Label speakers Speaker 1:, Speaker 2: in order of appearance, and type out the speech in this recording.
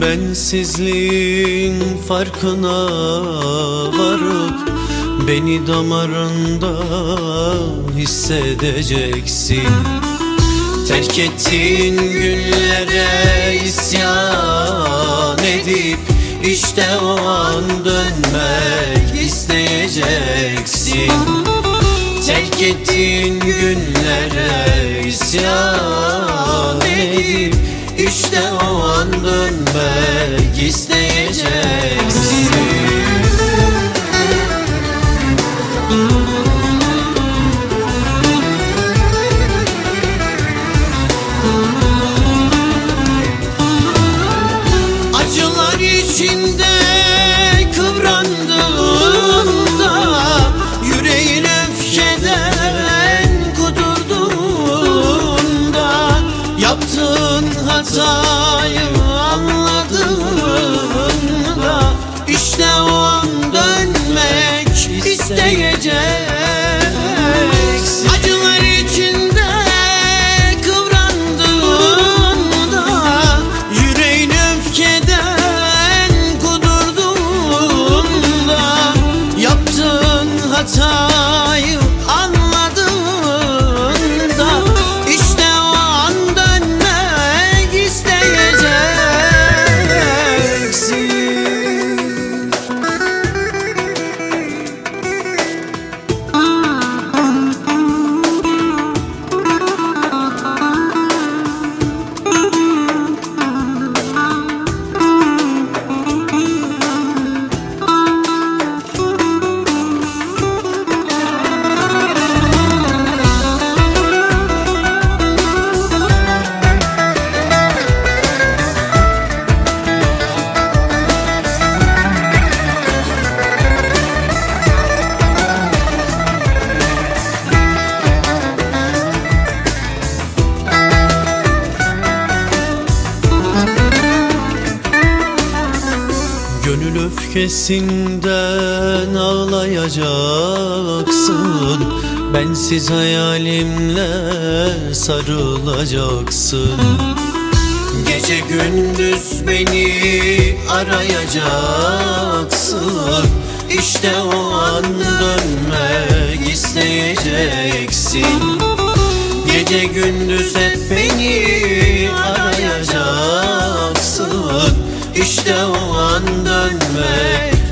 Speaker 1: Bensizliğin farkına varıp Beni damarında hissedeceksin. Terk ettiğin günlere isyan edip işte o an dönmek isteyeceksin. Terk ettiğin günlere isyan edip işte o an dönmek isteyeceksin hatayı anladığında İşte o an dönmek isteyeceksin öfkesinden ağlayacaksın. Bensiz hayalimle sarılacaksın. Gece gündüz beni arayacaksın. İşte o an dönmek isteyeceksin. Gece gündüz hep beni